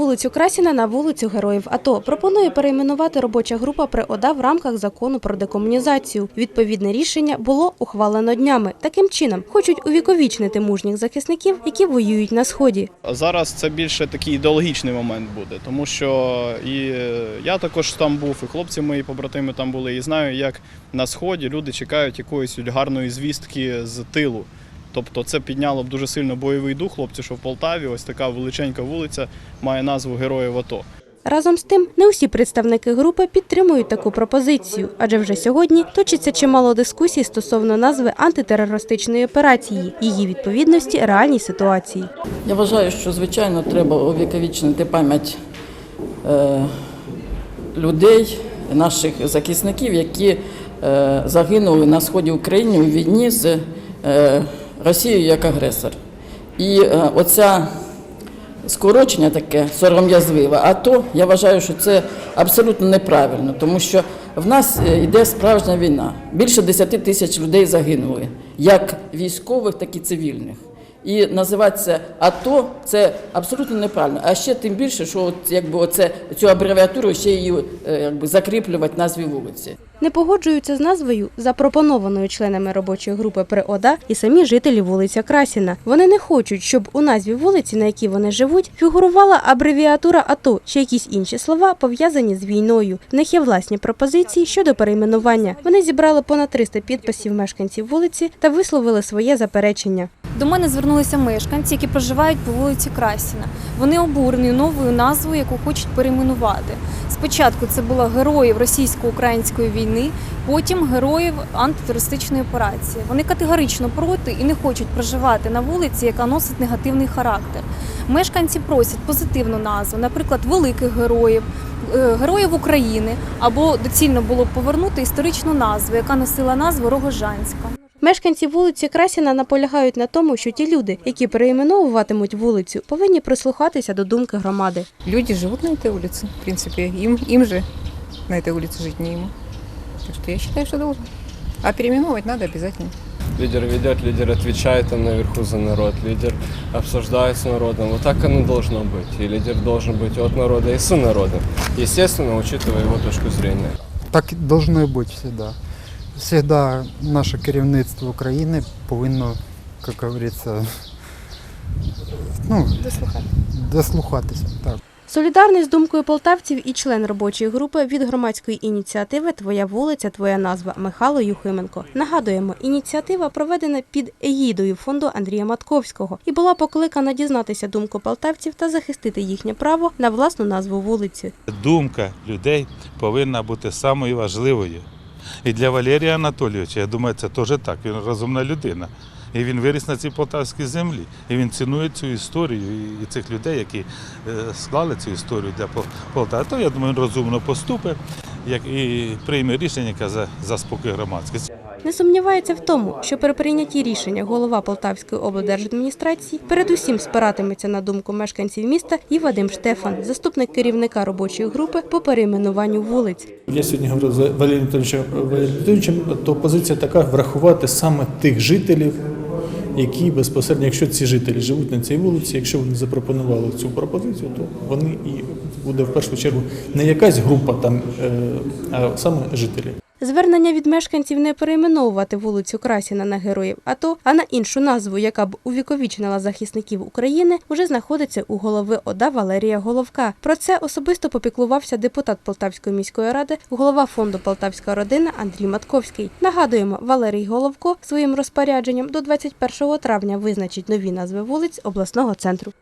вулицю Красіна на вулицю Героїв АТО. Пропонує перейменувати робоча група при ОДА в рамках закону про декомунізацію. Відповідне рішення було ухвалено днями. Таким чином хочуть увіковічнити мужніх захисників, які воюють на сході. Зараз це більше такий ідеологічний момент буде, тому що і е, я також там був, і хлопці мої побратими там були, і знаю, як на сході люди чекають якоїсь гарної звістки з тилу. Тобто це підняло б дуже сильно бойовий дух хлопці, що в Полтаві ось така величенька вулиця має назву Героїв АТО. Разом з тим, не усі представники групи підтримують таку пропозицію, адже вже сьогодні точиться чимало дискусій стосовно назви антитерористичної операції, її відповідності реальній ситуації. Я вважаю, що звичайно треба увіковічнити пам'ять е, людей, наших захисників, які е, загинули на сході України у війні з Росією як агресор. І е, оця скорочення таке сором'язливе, а то я вважаю, що це абсолютно неправильно, тому що в нас е, йде справжня війна. Більше 10 тисяч людей загинули, як військових, так і цивільних. І називатися АТО це абсолютно неправильно. А ще тим більше, що от, якби оце, цю абревіатуру ще її е, якби, закріплювати назві вулиці. Не погоджуються з назвою, запропонованою членами робочої групи при ОДА і самі жителі вулиця Красіна. Вони не хочуть, щоб у назві вулиці, на якій вони живуть, фігурувала абревіатура АТО чи якісь інші слова, пов'язані з війною. В них є власні пропозиції щодо перейменування. Вони зібрали понад 300 підписів мешканців вулиці та висловили своє заперечення. До мене звернулися мешканці, які проживають по вулиці Красіна. Вони обурені новою назвою, яку хочуть перейменувати. Спочатку це було героїв російсько-української війни, потім героїв антитерористичної операції. Вони категорично проти і не хочуть проживати на вулиці, яка носить негативний характер. Мешканці просять позитивну назву, наприклад, великих героїв. е, Героїв України або доцільно було б повернути історичну назву, яка носила назву Рогожанська. Мешканці вулиці Красіна наполягають на тому, що ті люди, які перейменовуватимуть вулицю, повинні прислухатися до думки громади. Люди живут на этой улице, в принципе, им, им же на этой улице жить не ему. Так что я считаю, что должен. А переименовывать надо обязательно. Лидер ведет, лидер отвечает там наверху за народ, лидер обсуждает с народом. Вот так оно должно быть. И лидер должен быть от народа и с народом. Естественно, учитывая его точку зрения. Так і должно і бути завжди. Всегда наше керівництво України повинно, як говориться, ну, дослухатися. Так. Солідарний з думкою полтавців і член робочої групи від громадської ініціативи Твоя вулиця, твоя назва Михайло Юхименко. Нагадуємо, ініціатива проведена під егідою фонду Андрія Матковського і була покликана дізнатися думку полтавців та захистити їхнє право на власну назву вулиці. думка людей повинна бути самою важливою. І для Валерія Анатолійовича, я думаю, це теж так. Він розумна людина. І він виріс на цій полтавській землі. І він цінує цю історію і цих людей, які е, склали цю історію для Пол- Полтави. То я думаю, він розумно поступить як і прийме рішення, яке за, за спокій громадськості. Не сумнівається в тому, що при прийнятті рішення голова Полтавської облдержадміністрації передусім спиратиметься на думку мешканців міста і Вадим Штефан, заступник керівника робочої групи по перейменуванню вулиць. Я сьогодні говорив з Валерієм Анатолійовичем, то позиція така врахувати саме тих жителів, які безпосередньо, якщо ці жителі живуть на цій вулиці, якщо вони запропонували цю пропозицію, то вони і буде в першу чергу не якась група там, е, а саме жителі. Звернення від мешканців не перейменовувати вулицю Красіна на героїв АТО, а на іншу назву, яка б увіковічнила захисників України, уже знаходиться у голови ОДА Валерія Головка. Про це особисто попіклувався депутат Полтавської міської ради, голова фонду Полтавська родина Андрій Матковський. Нагадуємо, Валерій Головко своїм розпорядженням до 21 травня визначить нові назви вулиць обласного центру.